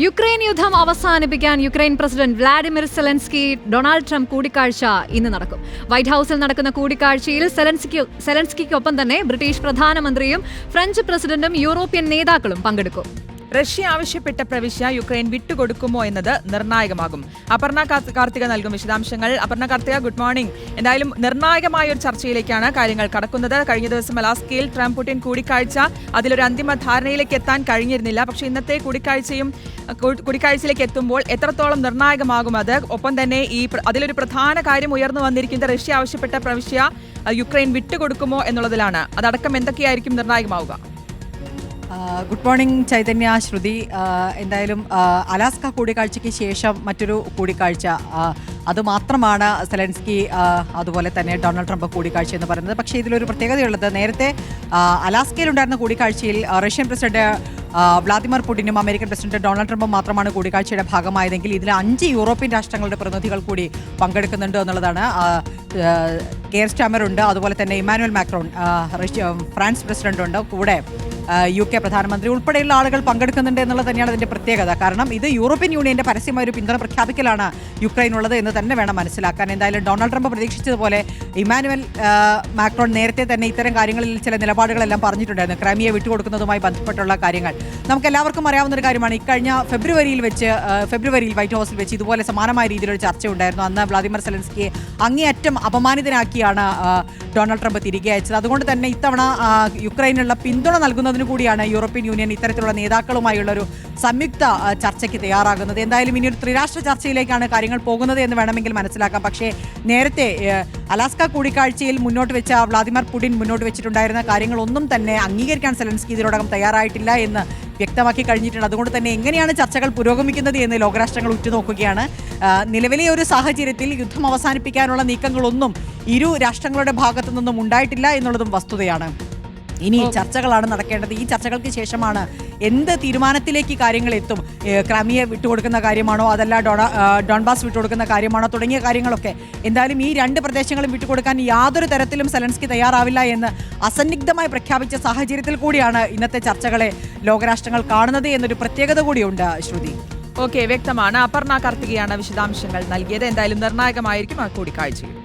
Ukraine യുദ്ധം അവസാനിപ്പിക്കാൻ Ukraine president Vladimir Zelensky Donald Trump കൂടിക്കാഴ്ച ഇന്ന് നടക്കും. വൈറ്റ് ഹൌസിൽ നടക്കുന്ന കൂടിക്കാഴ്ചയിൽ സെലൻസ്കി സെലൻസ്കിക്കൊപ്പം തന്നെ ബ്രിട്ടീഷ് പ്രധാനമന്ത്രിയും ഫ്രഞ്ച് പ്രസിഡന്റും യൂറോപ്യൻ നേതാക്കളും പങ്കെടുക്കും. റഷ്യ ആവശ്യപ്പെട്ട പ്രവിശ്യ യുക്രൈൻ വിട്ടുകൊടുക്കുമോ എന്നത് നിർണായകമാകും. അപർണ കാർത്തിക നൽകും വിശദാംശങ്ങൾ. Aparna Karthika good morning. എന്തായാലും നിർണായകമായ ഒരു ചർച്ചയിലേക്കാണ് കാര്യങ്ങൾ കടക്കുന്നത്. കഴിഞ്ഞ ദിവസം അലാസ്കയിൽ ട്രംപ് പുടിൻ കൂടിക്കാഴ്ച അതിലൊരു അന്തിമ ധാരണയിലേക്ക് എത്താൻ കഴിഞ്ഞിരുന്നില്ല. പക്ഷേ ഇന്നത്തെ കൂടിക്കാഴ്ചയും കൂടിക്കാഴ്ചയിലേക്ക് എത്തുമ്പോൾ എത്രത്തോളം നിർണായകമാകും അത്? ഒപ്പം തന്നെ ഈ അതിലൊരു പ്രധാന കാര്യം ഉയർന്നു വന്നിരിക്കുന്നത് റഷ്യ ആവശ്യപ്പെട്ട പ്രവിശ്യ യുക്രൈൻ വിട്ടുകൊടുക്കുമോ എന്നുള്ളതിലാണ്. അതടക്കം എന്തൊക്കെയായിരിക്കും നിർണായകമാവുക? Good morning Chaitanya Shruti. എന്തായാലും അലാസ്ക കൂടിക്കാഴ്ചയ്ക്ക് ശേഷം മറ്റൊരു കൂടിക്കാഴ്ച. അതുമാത്രമാണ് അത് മാത്രമാണ് സെലൻസ്കി അതുപോലെ തന്നെ ഡൊണാൾഡ് ട്രംപ് കൂടിക്കാഴ്ച എന്ന് പറയുന്നത്. പക്ഷേ ഇതിലൊരു പ്രത്യേകതയുള്ളത് നേരത്തെ അലാസ്കയിലുണ്ടായിരുന്ന കൂടിക്കാഴ്ചയിൽ റഷ്യൻ പ്രസിഡന്റ് വ്ളാദിമിർ പുടിനും അമേരിക്കൻ പ്രസിഡന്റ് ഡൊണാൾഡ് ട്രംപും മാത്രമാണ് കൂടിക്കാഴ്ചയുടെ ഭാഗമായതെങ്കിൽ ഇതിൽ അഞ്ച് യൂറോപ്യൻ രാഷ്ട്രങ്ങളുടെ പ്രതിനിധികൾ കൂടി പങ്കെടുക്കുന്നുണ്ട് എന്നുള്ളതാണ്. കെയർ സ്റ്റാമർ ഉണ്ട് അതുപോലെ തന്നെ ഇമാനുവൽ മാക്രോൺ ഫ്രാൻസ് പ്രസിഡന്റ് ഉണ്ട് കൂടെ യു കെ പ്രധാനമന്ത്രി ഉൾപ്പെടെയുള്ള ആളുകൾ പങ്കെടുക്കുന്നുണ്ട് എന്നുള്ളത് തന്നെയാണ് അതിന്റെ പ്രത്യേകത. കാരണം ഇത് യൂറോപ്യൻ യൂണിയന്റെ പരസ്യമായ ഒരു പിന്തുണ പ്രഖ്യാപിക്കലാണ് യുക്രൈൻ ഉള്ളത് എന്ന് തന്നെ വേണം മനസ്സിലാക്കാൻ. എന്തായാലും ഡൊണാൾഡ് ട്രംപ് പ്രതീക്ഷിച്ചതുപോലെ ഇമാനുവൽ മാക്രോൺ നേരത്തെ തന്നെ ഇത്തരം കാര്യങ്ങളിൽ ചില നിലപാടുകളെല്ലാം പറഞ്ഞിട്ടുണ്ടായിരുന്നു. ക്രൈമിയെ വിട്ടുകൊടുക്കുന്നതുമായി ബന്ധപ്പെട്ടുള്ള കാര്യങ്ങൾ. നമുക്ക് എല്ലാവർക്കും അറിയാവുന്ന ഒരു കാര്യമാണ്. ഇക്കഴിഞ്ഞ ഫെബ്രുവരിയിൽ വെച്ച് ഫെബ്രുവരിയിൽ വൈറ്റ് ഹൗസിൽ വെച്ച് ഇതുപോലെ സമാനമായ രീതിയിലൊരു ചർച്ച ഉണ്ടായിരുന്നു അന്ന് വ്ളാദിമിർ സെലൻസ്കിയെ അങ്ങേയറ്റം അപമാനിതനാക്കിയാണ് ഡൊണാൾഡ് ട്രംപ് തിരികെ അയച്ചത്. അതുകൊണ്ട് തന്നെ ഇത്തവണ യുക്രൈനുള്ള പിന്തുണ നൽകുന്നതിന് കൂടിയാണ് യൂറോപ്യൻ യൂണിയൻ ഇത്തരത്തിലുള്ള നേതാക്കളുമായുള്ള ഒരു സംയുക്ത ചർച്ചയ്ക്ക് തയ്യാറാകുന്നത്. എന്തായാലും ഇനി ഒരു ത്രിരാഷ്ട്ര ചർച്ചയിലേക്കാണ് കാര്യങ്ങൾ പോകുന്നത് എന്ന് വേണമെങ്കിൽ മനസ്സിലാക്കാം. പക്ഷേ നേരത്തെ അലാസ്ക കൂടിക്കാഴ്ചയിൽ മുന്നോട്ട് വെച്ച വ്ളാദിമിർ പുടിൻ മുന്നോട്ട് വെച്ചിട്ടുണ്ടായിരുന്ന കാര്യങ്ങളൊന്നും തന്നെ അംഗീകരിക്കാൻ സെലൻസ്കി ഇതിനോടകം തയ്യാറായിട്ടില്ല എന്ന് വ്യക്തമാക്കി കഴിഞ്ഞിട്ടുണ്ട്. അതുകൊണ്ട് തന്നെ എങ്ങനെയാണ് ചർച്ചകൾ പുരോഗമിക്കുന്നത് എന്ന് ലോകരാഷ്ട്രങ്ങൾ ഉറ്റുനോക്കുകയാണ്. നിലവിലെ ഒരു സാഹചര്യത്തിൽ യുദ്ധം അവസാനിപ്പിക്കാനുള്ള നീക്കങ്ങളൊന്നും ഇരു രാഷ്ട്രങ്ങളുടെ ഭാഗത്തു നിന്നും ഉണ്ടായിട്ടില്ല എന്നുള്ളതും വസ്തുതയാണ്. ഇനി ചർച്ചകളാണ് നടക്കേണ്ടത്. ഈ ചർച്ചകൾക്ക് ശേഷമാണ് എന്ത് തീരുമാനത്തിലേക്ക് കാര്യങ്ങൾ എത്തും? ക്രമിയെ വിട്ടുകൊടുക്കുന്ന കാര്യമാണോ? അതല്ല ഡോണ ഡോൺബാസ് വിട്ടുകൊടുക്കുന്ന കാര്യമാണോ? തുടങ്ങിയ കാര്യങ്ങളൊക്കെ. എന്തായാലും ഈ രണ്ട് പ്രദേശങ്ങളും വിട്ടുകൊടുക്കാൻ യാതൊരു തരത്തിലും സെലൻസ്കി തയ്യാറാവില്ല എന്ന് അസന്നിഗ്ധമായി പ്രഖ്യാപിച്ച സാഹചര്യത്തിൽ കൂടിയാണ് ഇന്നത്തെ ചർച്ചകളെ ലോകരാഷ്ട്രങ്ങൾ കാണുന്നത് എന്നൊരു പ്രത്യേകത കൂടിയുണ്ട് ശ്രുതി. ഓക്കെ വ്യക്തമാണ്. അപർണ കാർത്തികയാണ് വിശദാംശങ്ങൾ നൽകിയത്. എന്തായാലും നിർണായകമായിരിക്കും ആ കൂടിക്കാഴ്ചയിൽ.